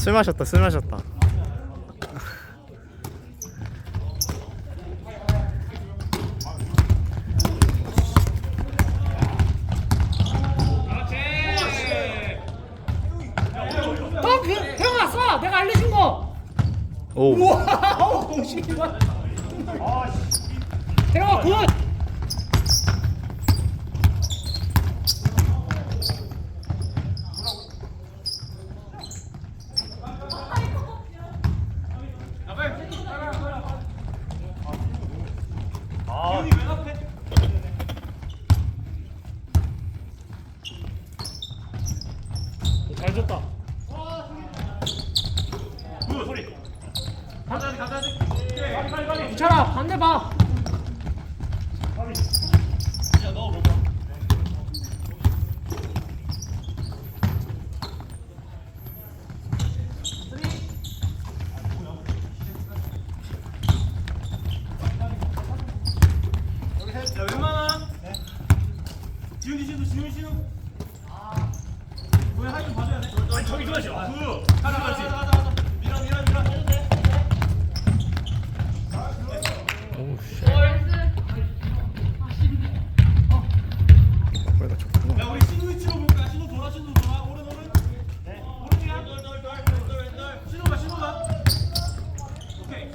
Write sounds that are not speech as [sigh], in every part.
술 마셨다 술 마셨다 태영아 쏴! 내가 알려준 거! 오 우와! 어우, 씨발. 태영아 굿! 잘 줬다. 붙여라 반대 봐. 야 웬만한? 지훈이 씨도 지훈이 씨는? 뭐야 할좀 봐줘야 돼? 저기 그 가자 가자 가자 가자 밀어 밀어 밀어 해도 돼 오씨 어. 거기가 좋구나 야 우리 신우 위치로 볼까 신우 돌아 신우 돌아 오른 오른 네 오른이야 널널널널널 신우가 신우가 오케이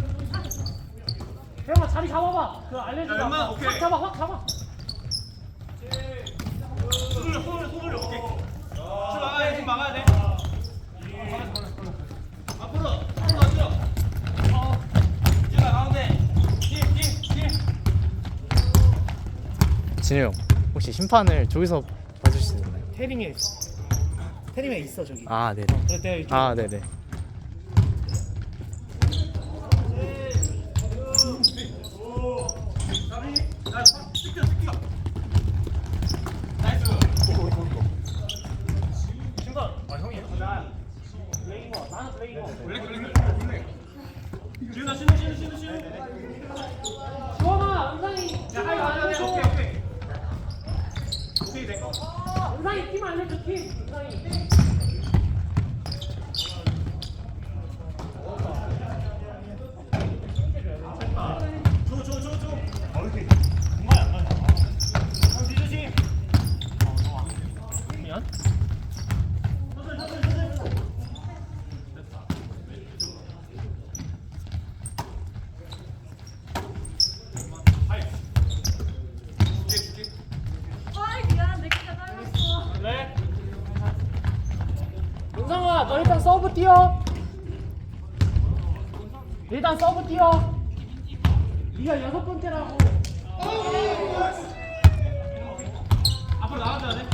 태영아 자리 잡아봐. 그 알려준 야, 거. 웬만한, 오케이. 확 잡아 확 잡아. 소돌려 소돌려 소돌려 오케이 줄 막아야 돼, 줄 막아야 돼 앞으로 앞으로 가죠 어 지훈아 가운데 뒤뒤뒤 진우 형 혹시 심판을 저기서 봐줄 수 있나요? 태링에 태링에 있어 저기. 아 네네 그래 내가 이쪽. 아 네네. 지훈아 신우 신우 신우 신우 주원아 은상이 야팀 하이 하이 알려줘. 오케이 은상이 팀 알려줘 팀. 은상이. 줘줘줘줘 정말 안 가네 형 뒤조심 미안. 아이 미안 내 키가 짧았어 그래. 은상아 너 일단 서브 뛰어. 일단 서브 뛰어. 네가 여섯 번째라고. 앞으로 나가줘야 돼.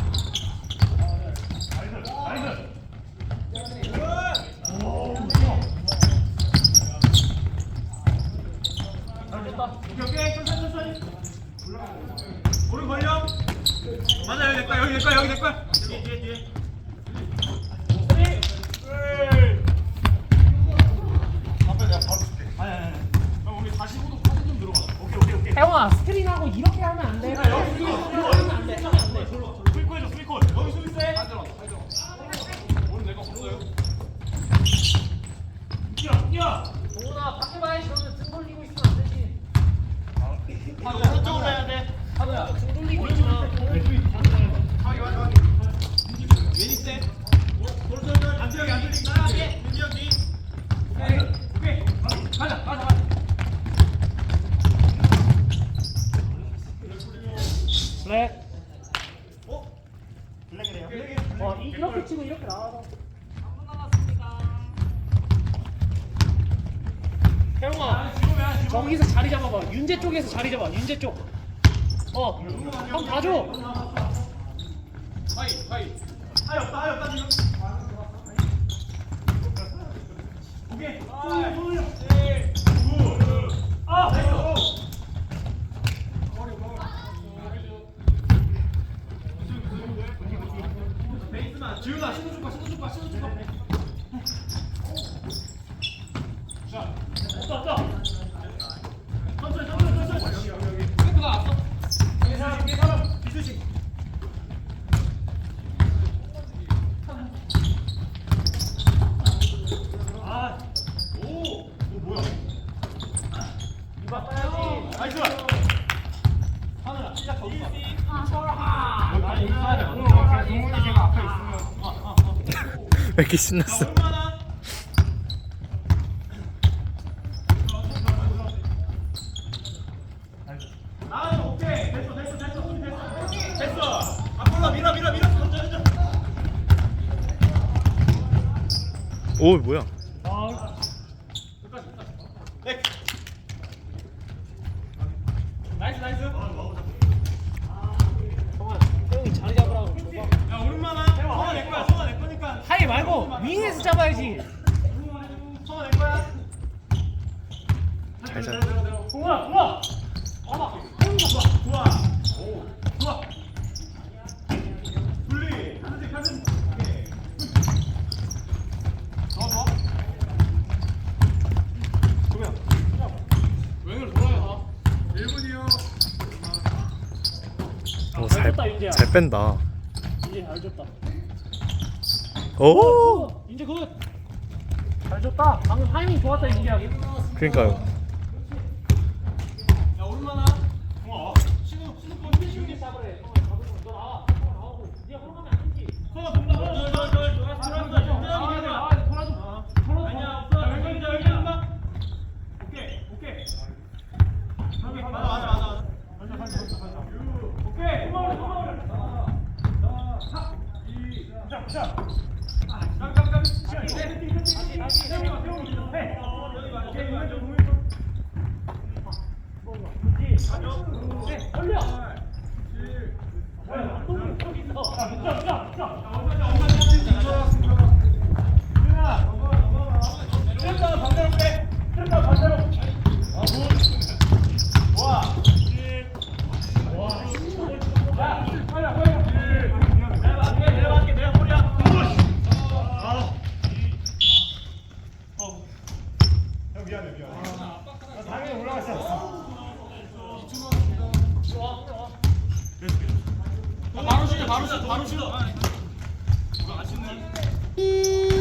오케이 오케이 천천히 천천히 오른 걸려 맞아 여기 내 거야 여기 내 거야 여기 내 거야 뒤에 뒤에 뒤에 내가 바로 줄게 아니 아니 아니 그럼 우리 45도 파도 좀 들어가 오케이 오케이 오케이 태영아 스크린하고 이렇게 하면 안 돼. 야 여기 이거 이거 하면 안돼 하면 안돼 풀코 해줘 풀코 여기 수비 세 오른 내가 없어요 뛰어 뛰어 동훈아 밖에 봐야지 너는 등 돌리고 있으면 안 되지. 아 오른쪽으로 해야 돼 하도야 등 돌리고 있잖아. 왼이 세 오른쪽 안지혁이 안 들리게 따라하게 윤지혁이 오케이 오케이 가자 가자 가자 블랙. 어? 블랙이래요 어 이- 이렇게 치고 이렇게. 태영아 저기서 자리 잡아봐. 윤재 쪽에서 자리 잡아. 윤재 쪽. 어. 한번 봐줘. 하이 하이 하이 없다 하이 없다 지금 오케이 아 지훈아 신호 좀 봐, 신호 좀 봐, 신호 좀 봐. 자, 없다, 없다. 천천히, 천천히, 천천히. 백크가 왔어. 뒤에 사람, 뒤에 사람. 뒤조심. [laughs] 왜 이렇게 신났어? 아, 오케이. 됐어, 됐어, 됐어, 됐어. 됐어. 앞으로 밀어, 밀어, 밀어. 던져, 던져. 오 뭐야? 아, 백. 나이스 나이스. 정아, 태용이 자리 잡으라고 줘봐. 야, 오른만아. 성아 내 거야. 성아 내 거니까. 하이 윙에서 잡아야지. 거야. 잘 잘. 동아, 동아. 봐봐. 좋아. 좋아. 오. 좋아. 분리. 하늘색, 하늘. 오케이. 좋아, 좋아. 도면. 왼을 돌아요. 1분이요. 오잘 줬다, 윤재야. 잘 뺀다. 이제 잘 줬다. 오 이제 굿. 잘 줬다. 방금 타이밍 좋았다 이제. 그러니까요. 야, 오른만아. 어. 신호, 신호 번 이제 잡으래. 너 나와. 나오고. 네가 안 되지. 돈다. 아니야, 없어. 오케이, 오케이. 맞아, 맞아, 맞아. 맞아, 맞아, 맞아. 오케이, 고마워, 고마워. 깜, 반대로 빼. 트랩다 반대로. 아, 굿. 좋아. 자, 빨리, 빨리. 내가 할게, 내가 할게, 내가 볼이야. 아. 어. 형 미안해, 미안해. 나 당연히 올라갔어. 바로 슛, 바로 슛, 바로 슛. 이거 아쉽네.